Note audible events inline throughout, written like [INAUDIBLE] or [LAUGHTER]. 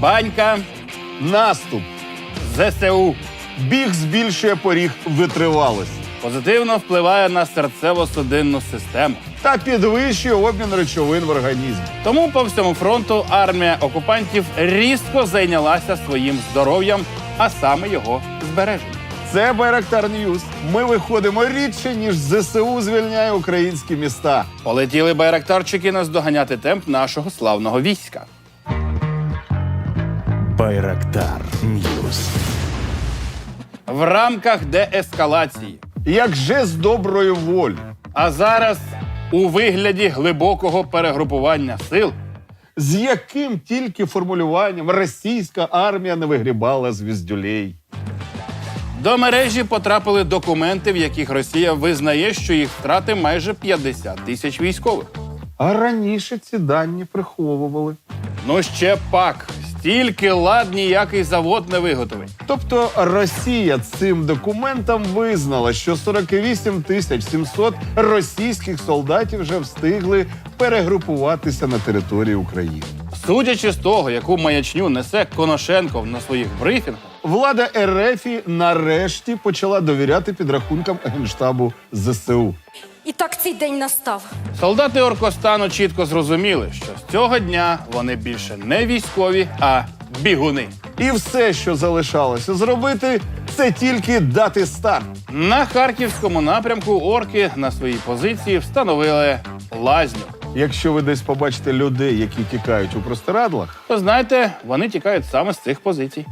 Банька, Наступ. ЗСУ Біг збільшує поріг витривалості позитивно впливає на серцево-судинну систему. та підвищує обмін речовин в організмі. Тому по всьому фронту армія окупантів різко зайнялася своїм здоров'ям, а саме його збереженням. Це Байрактар Ньюс. Ми виходимо рідше, ніж ЗСУ звільняє українські міста. Полетіли байрактарчики наздоганяти темп нашого славного війська. Байрактар Ньюс. В рамках деескалації. Як жест доброї волі. А зараз у вигляді глибокого перегрупування сил З яким тільки формулюванням російська армія не вигрібала звіздюлей. до мережі потрапили документи, в яких Росія визнає, що їх втрати майже 50 тисяч військових. А раніше ці дані приховували. Ну ще пак, стільки лад ніякий завод не виготовить. Тобто Росія цим документом визнала, що 48 тисяч 700 російських солдатів вже встигли перегрупуватися на території України. Судячи з того, яку маячню несе Коношенков на своїх брифінгах, Влада РФ нарешті почала довіряти підрахункам генштабу ЗСУ. І так цей день настав. солдати Оркостану чітко зрозуміли, що з цього дня вони більше не військові, а бігуни. І все, що залишалося зробити, це тільки дати старт. На харківському напрямку орки на своїй позиції встановили лазню. Якщо ви десь побачите людей, які тікають у простирадлах, То знаєте, вони тікають саме з цих позицій.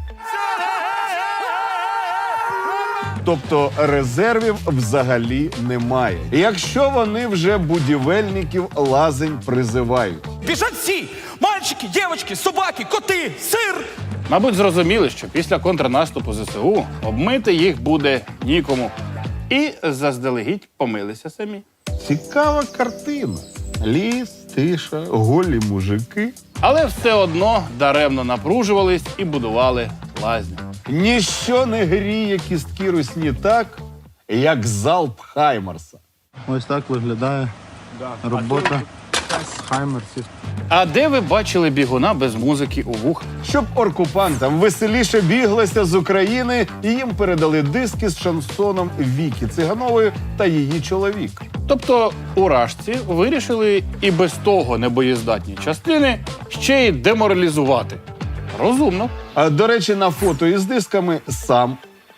Тобто резервів взагалі немає. Якщо вони вже будівельників лазень призивають. Біжать всі! Мальчики, дівчатки, собаки, коти, сир! Мабуть, зрозуміли, що після контрнаступу ЗСУ обмити їх буде нікому. І заздалегідь помилися самі. Цікава картина. Ліс, тиша, голі мужики. Але все одно даремно напружувались і будували лазню. Ніщо не гріє кістки русні так, як залп Хаймарса. Ось так виглядає робота хаймерсів. А де ви бачили бігуна без музики у вух? Щоб оркупантам веселіше біглося з України, і їм передали диски з шансоном Вікі Циганової та її чоловік. Тобто уражці вирішили і без того небоєздатні частини ще й деморалізувати. Розумно. А до речі, на фото із дисками сам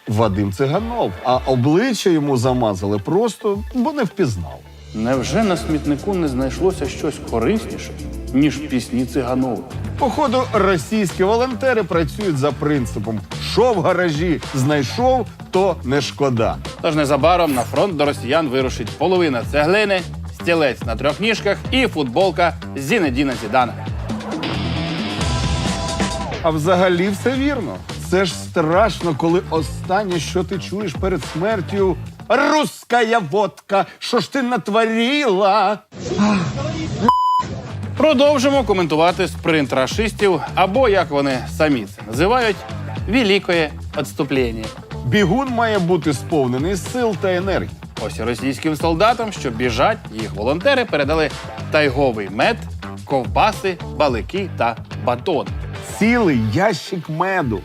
Вадим Циганов, а обличчя йому замазали просто, бо не впізнав. Невже на смітнику не знайшлося щось корисніше, ніж пісні циганових? Походу, російські волонтери працюють за принципом: що в гаражі знайшов, то не шкода. Тож незабаром на фронт до росіян вирушить половина цеглини, стілець на трьох ніжках і футболка Зінедіна Зідана. А взагалі все вірно. Це ж страшно, коли останнє, що ти чуєш перед смертю. Русская водка, що ж ти натворила? Продовжимо коментувати спринт рашистів, або як вони самі це називають, великое відступлення. Бігун має бути сповнений сил та енергії. Ось російським солдатам, що біжать, їх волонтери передали тайговий мед, ковбаси, балики та батон. Цілий ящик меду.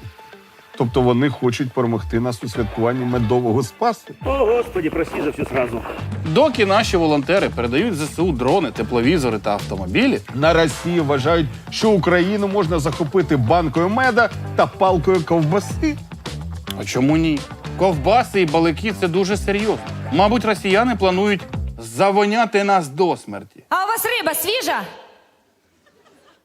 Тобто вони хочуть перемогти нас у святкуванні медового спасу. Господі, прості за всі зразу. Доки наші волонтери передають ЗСУ дрони, тепловізори та автомобілі, На Росії вважають, що Україну можна захопити банкою меда та палкою ковбаси. а чому ні? Ковбаси і балики це дуже серйозно. Мабуть, росіяни планують завоняти нас до смерті. А у вас риба свіжа?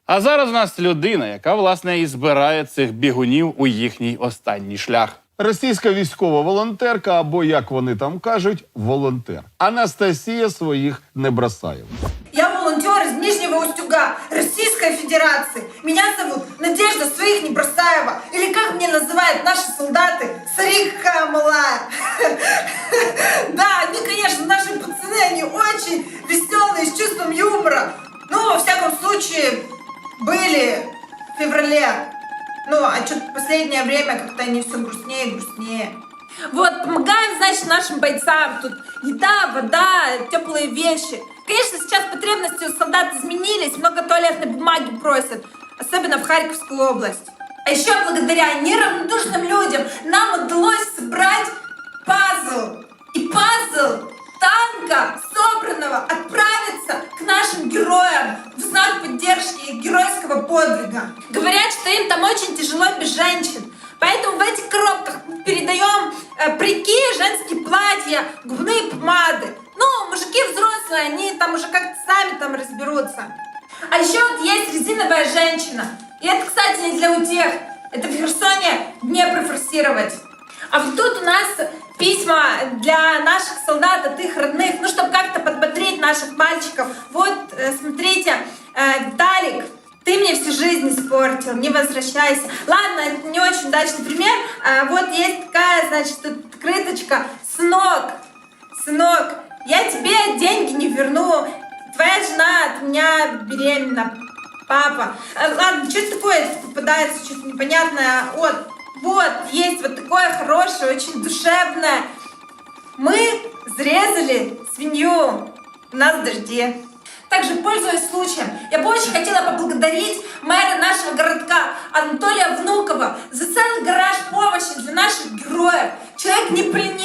А зараз у нас людина, яка власне і збирає цих бігунів у їхній останній шлях. Російська військова волонтерка, або як вони там кажуть, волонтер. Анастасія своїх не бросає. Я волонтер из Нижнего Устюга, Российской Федерации. Меня зовут Надежда Своих Небросаева. Или как мне называют наши солдаты, Сарика Малая. [LAUGHS] Да, они, конечно, наши пацаны, они очень веселые, с чувством юмора. Ну, во всяком случае, были в феврале. Ну, а что-то последнее время как-то они все грустнее и грустнее. Вот, помогаем, значит, нашим бойцам. Тут еда, вода, теплые вещи. Конечно, сейчас потребности у солдат изменились, много туалетной бумаги просят. особенно в Харьковскую область. А еще благодаря неравнодушным людям нам удалось собрать пазл. И пазл танка, собранного, отправится к нашим героям в знак поддержки их геройского подвига. Говорят, что им там очень тяжело без женщин. Поэтому в этих коробках мы передаем э, прики, женские платья, губные помады. Ну, мужики взрослые, они там уже как-то сами там разберутся. А еще вот есть резиновая женщина. И это, кстати, не для утех. Это в Херсоне Днепр форсировать. А вот тут у нас письма для наших солдат от их родных, ну, чтобы как-то подбодрить наших мальчиков. Вот, э, смотрите, э, Виталик, ты мне всю жизнь испортил, не возвращайся. Ладно, это не очень удачный пример. А вот есть такая, значит, тут открыточка. Сынок, сынок, я тебе деньги не верну. Твоя жена от меня беременна. Папа. А, ладно, что такое попадается, что-то непонятное. Вот, вот, есть вот такое хорошее, очень душевное. Мы зарезали свинью. В дожде. Также, пользуясь случаем, я бы очень хотела поблагодарить мэра нашего городка Анатолия Внукова за целый гараж помощи для наших героев. Человек не поленился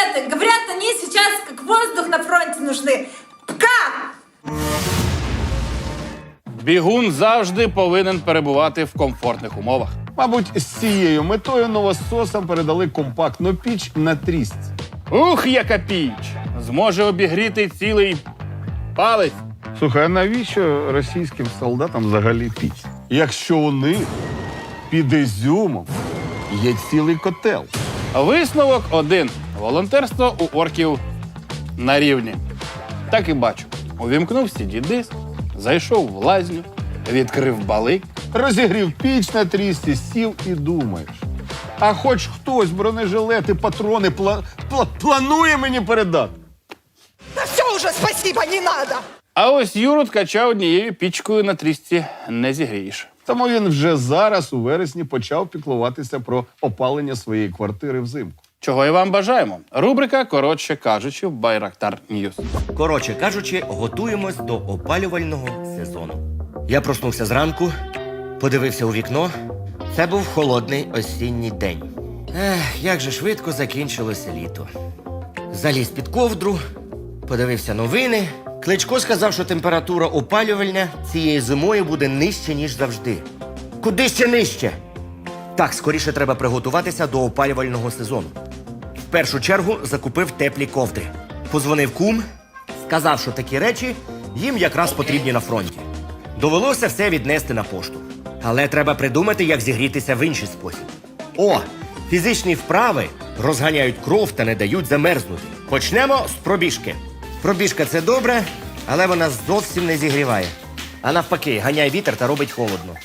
полиэтиленовые пакеты. Говорят, они сейчас как воздух на фронте нужны. Пока! Бігун завжди повинен перебувати в комфортних умовах. Мабуть, з цією метою новососам передали компактну піч на трісці. Ух, яка піч! Зможе обігріти цілий палець. Слухай, а навіщо російським солдатам взагалі піч? Якщо у них під Ізюмом є цілий котел. Висновок один: волонтерство у орків на рівні. Так і бачу. Увімкнув CD-диск, зайшов в лазню, відкрив балик. Розігрів піч на трісці, сів і думаєш. А хоч хтось бронежилети, патрони пла- пла- планує мені передати. Да все уже, спасибо, не надо! А ось Юру ткача однією пічкою на трісці не зігрієш. Тому він вже зараз, у вересні, почав піклуватися про опалення своєї квартири взимку. Чого і вам бажаємо. Рубрика, коротше кажучи, в Байрактар Ньюс. Коротше кажучи, готуємось до опалювального сезону. Я проснувся зранку, подивився у вікно. Це був холодний осінній день. Ех, як же швидко закінчилося літо. Заліз під ковдру, подивився новини. Кличко сказав, що температура опалювальня цієї зимою буде нижче, ніж завжди. Куди ще нижче? Так, скоріше треба приготуватися до опалювального сезону. В першу чергу закупив теплі ковдри. Позвонив кум, сказав, що такі речі їм якраз потрібні на фронті. Довелося все віднести на пошту. Але треба придумати, як зігрітися в інший спосіб. О, фізичні вправи розганяють кров та не дають замерзнути. Почнемо з пробіжки. Пробіжка це добре, але вона зовсім не зігріває. А навпаки, ганяє вітер та робить холодно.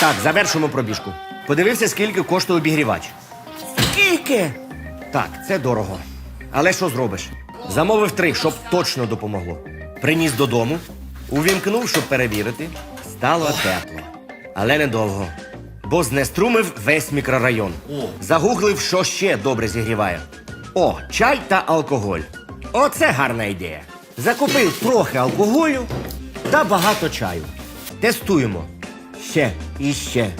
Так, завершимо пробіжку. Подивився, скільки коштує обігрівач. Скільки? Так, це дорого. Але що зробиш? Замовив три, щоб точно допомогло. Приніс додому, увімкнув, щоб перевірити. Стало тепло. Але недовго. Бо знеструмив весь мікрорайон. Загуглив, що ще добре зігріває. О, чай та алкоголь. Оце гарна ідея. Закупив трохи алкоголю та багато чаю. Тестуємо. Ще і ще.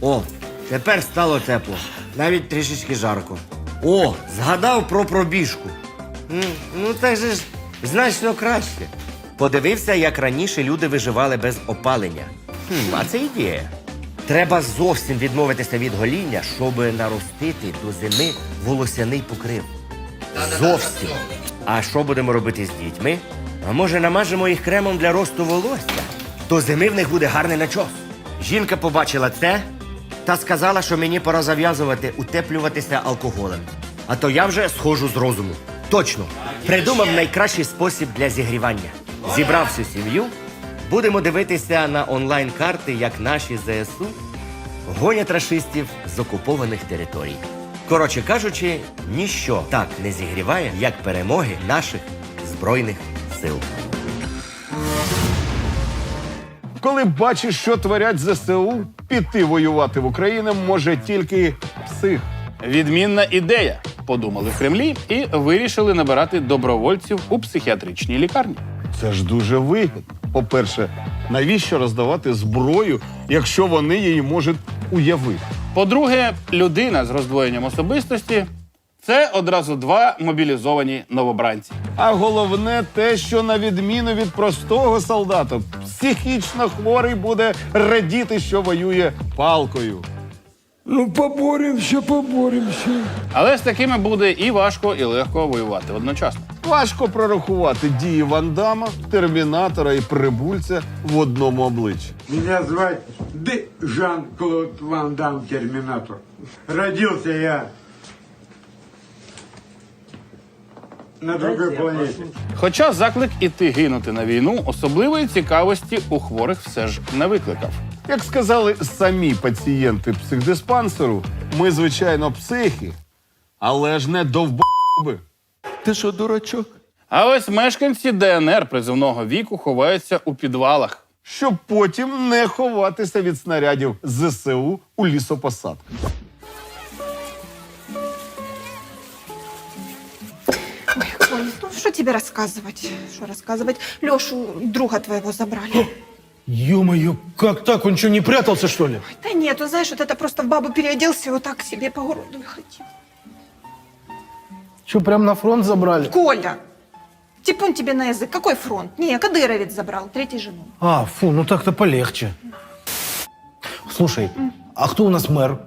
О, тепер стало тепло. Навіть трішечки жарко. О, згадав про пробіжку. М, Ну, так же ж значно краще. Подивився, як раніше люди виживали без опалення. Хм, а це ідея. Треба зовсім відмовитися від гоління, щоб наростити до зими волосяний покрив. Зовсім. А що будемо робити з дітьми? А може намажемо їх кремом для росту волосся? До зими в них буде гарний начос. Жінка побачила це та сказала, що мені пора зав'язувати утеплюватися алкоголем. А то я вже схожу з розуму. Точно, придумав найкращий спосіб для зігрівання. Зібрав всю сім'ю. Будемо дивитися на онлайн-карти, як наші ЗСУ гонять рашистів з окупованих територій. Коротше кажучи, ніщо так не зігріває, як перемоги наших збройних сил. Коли бачиш, що творять ЗСУ, піти воювати в Україну може тільки псих. Відмінна ідея. Подумали в Кремлі і вирішили набирати добровольців у психіатричній лікарні. Це ж дуже вигідно. По-перше, навіщо роздавати зброю, якщо вони її можуть уявити? По-друге, людина з роздвоєнням особистості це одразу два мобілізовані новобранці. А головне те, що на відміну від простого солдата, психічно хворий буде радіти, що воює палкою. Ну, поборемся, поборемся. Але з такими буде і важко, і легко воювати одночасно. Важко прорахувати дії Вандама, термінатора і прибульця в одному обличчі. Меня звать Д. Жан-Клод Ван Дам Терминатор. Родился я на другой планете. Хоча заклик іти гинути на війну особливої цікавості у хворих все ж не викликав. Як сказали самі пацієнти психдиспансеру, ми, звичайно, психи, але ж не довбоби. Ти що, дурачок? А ось мешканці ДНР призовного віку ховаються у підвалах. Щоб потім не ховатися від снарядів ЗСУ у лісопосадках. Ой, Коль, ну что тебе рассказывать? Что рассказывать? Лешу, друга твоего забрали. [GASPS] Ё-моё, как так? Он что, не прятался, что ли? Да нет, ты знаешь, вот это просто в бабу переоделся и вот так себе по городу и ходил. Що, прям на фронт забрали? Коля, типун тебе на язык. Какой фронт? Не, Кадыровец забрал, третий жену. А, фу, ну так-то полегче. Слушай, а кто у нас мэр?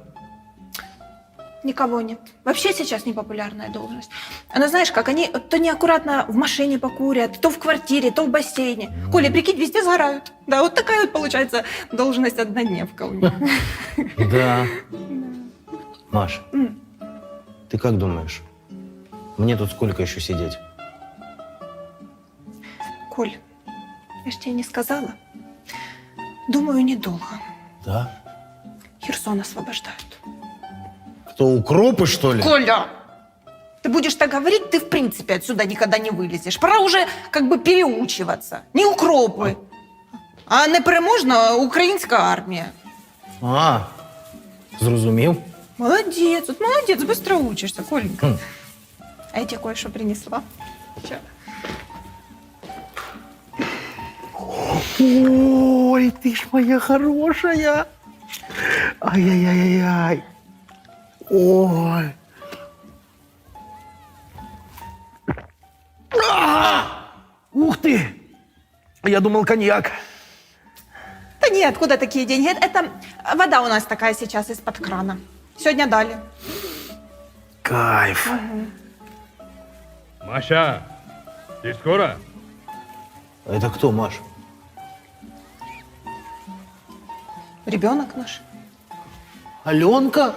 Никого нет. Вообще сейчас непопулярная должность. Она знаешь, как они то неаккуратно в машине покурят, то в квартире, то в бассейне. Коля, прикинь, везде сгорают. Да, вот такая вот получается должность однодневка у них. Да. [LAUGHS] Маш, ты как думаешь? Мне тут сколько еще сидеть? Коль, я ж тебе не сказала. Думаю, недолго. Да? Херсон освобождают. Кто, укропы, что ли? Коля! Ты будешь так говорить, ты в принципе отсюда никогда не вылезешь. Пора уже как бы переучиваться. Не укропы, а непереможна українська армія. А, зрозумів. Молодец, вот молодец, быстро учишься, Коленька. А я тебе кое-что принесла. Ой, ты ж моя хорошая. Ай-яй-яй-яй. Ой. А! Ух ты! Я думал, коньяк. Да нет, откуда такие деньги? Это, вода у нас такая сейчас из-под крана. Сегодня дали. Кайф. Маша, ты скоро? Это кто, Маш? Ребенок наш. Аленка?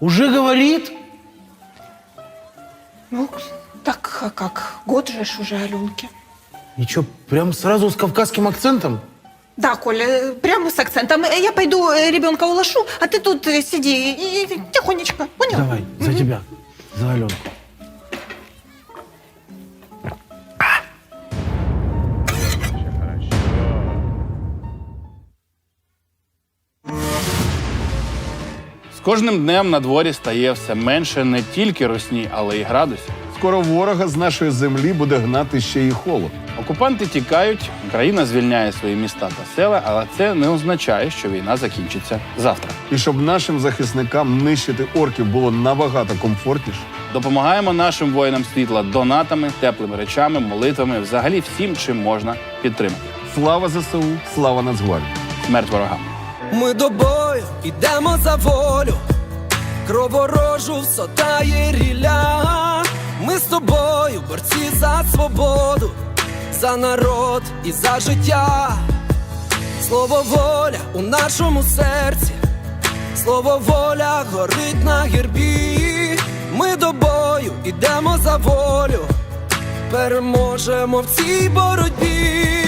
Уже говорит? Ну, так а как? Год же ж уже Аленке. И что, прям сразу с кавказским акцентом? Да, Коля, прямо с акцентом. Я пойду э, ребенка улошу, а ты тут э, сиди и и тихонечко, понял? Давай, за тебя, за Аленку. Кожним днем на дворі стає все менше не тільки русні, але й градусів. Скоро ворога з нашої землі буде гнати ще й холод. Окупанти тікають, Україна звільняє свої міста та села, але це не означає, що війна закінчиться завтра. І щоб нашим захисникам нищити орків було набагато комфортніше. Допомагаємо нашим воїнам світла донатами, теплими речами, молитвами, взагалі всім, чим можна підтримати. Слава ЗСУ, слава Нацгвардії! Смерть ворогам. Ми до бою ідемо за волю, кроворожу всотає ріля. Ми з тобою, борці за свободу, за народ і за життя. Слово воля у нашому серці, слово воля горить на гербі. Ми до бою ідемо за волю, переможемо в цій боротьбі.